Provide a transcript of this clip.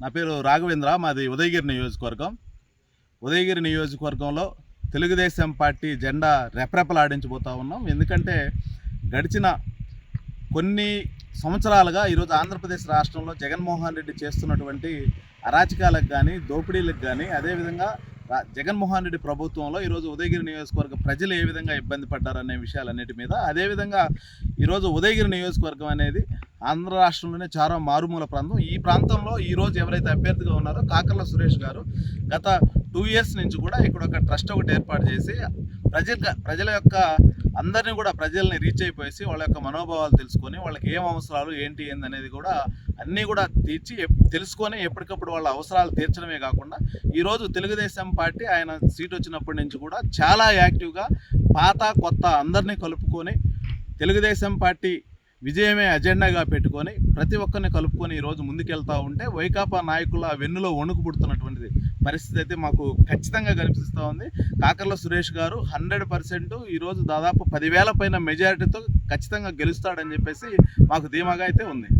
నా పేరు రాఘవేంద్ర మాది ఉదయగిరి నియోజకవర్గం. ఉదయగిరి నియోజకవర్గంలో తెలుగుదేశం పార్టీ జెండా రెపరెపలాడించబోతా ఉన్నాం. ఎందుకంటే గడిచిన కొన్ని సంవత్సరాలుగా ఈరోజు ఆంధ్రప్రదేశ్ రాష్ట్రంలో జగన్మోహన్ రెడ్డి చేస్తున్నటువంటి అరాచకాలకు కానీ దోపిడీలకు కానీ అదేవిధంగా రా- జగన్మోహన్ రెడ్డి ప్రభుత్వంలో ఈరోజు ఉదయగిరి నియోజకవర్గ ప్రజలు ఏ విధంగా ఇబ్బంది పడ్డారనే విషయాలన్నిటి మీద అదేవిధంగా ఈరోజు ఉదయగిరి నియోజకవర్గం అనేది ఆంధ్ర రాష్ట్రంలోనే చాలా మారుమూల ప్రాంతం. ఈ ప్రాంతంలో ఈరోజు ఎవరైతే అభ్యర్థిగా ఉన్నారో కాకర్ల సురేష్ గారు గత టూ ఇయర్స్ నుంచి కూడా ఇక్కడ ఒక ట్రస్ట్ ఒకటి ఏర్పాటు చేసి ప్రజల ప్రజల యొక్క అందరినీ కూడా ప్రజల్ని రీచ్ అయిపోయేసి వాళ్ళ యొక్క మనోభావాలు తెలుసుకొని వాళ్ళకి ఏం అవసరాలు ఏంటి ఏంది అనేది కూడా అన్నీ కూడా తీర్చి తెలుసుకొని ఎప్పటికప్పుడు వాళ్ళ అవసరాలు తీర్చడమే కాకుండా ఈరోజు తెలుగుదేశం పార్టీ ఆయన సీట్ వచ్చినప్పటి నుంచి కూడా చాలా యాక్టివ్గా పాత కొత్త అందరినీ కలుపుకొని తెలుగుదేశం పార్టీ విజయమే అజెండాగా పెట్టుకొని ప్రతి ఒక్కరిని కలుపుకొని ఈరోజు ముందుకెళ్తా ఉంటే వైకాపా నాయకుల వెన్నులో వణుకు పుడుతున్నటువంటిది పరిస్థితి అయితే మాకు ఖచ్చితంగా కనిపిస్తూ ఉంది. కాకర్ల సురేష్ గారు హండ్రెడ్ పర్సెంట్ ఈరోజు దాదాపు పదివేల పైన మెజారిటీతో ఖచ్చితంగా గెలుస్తాడని చెప్పేసి మాకు ధీమాగా అయితే ఉంది.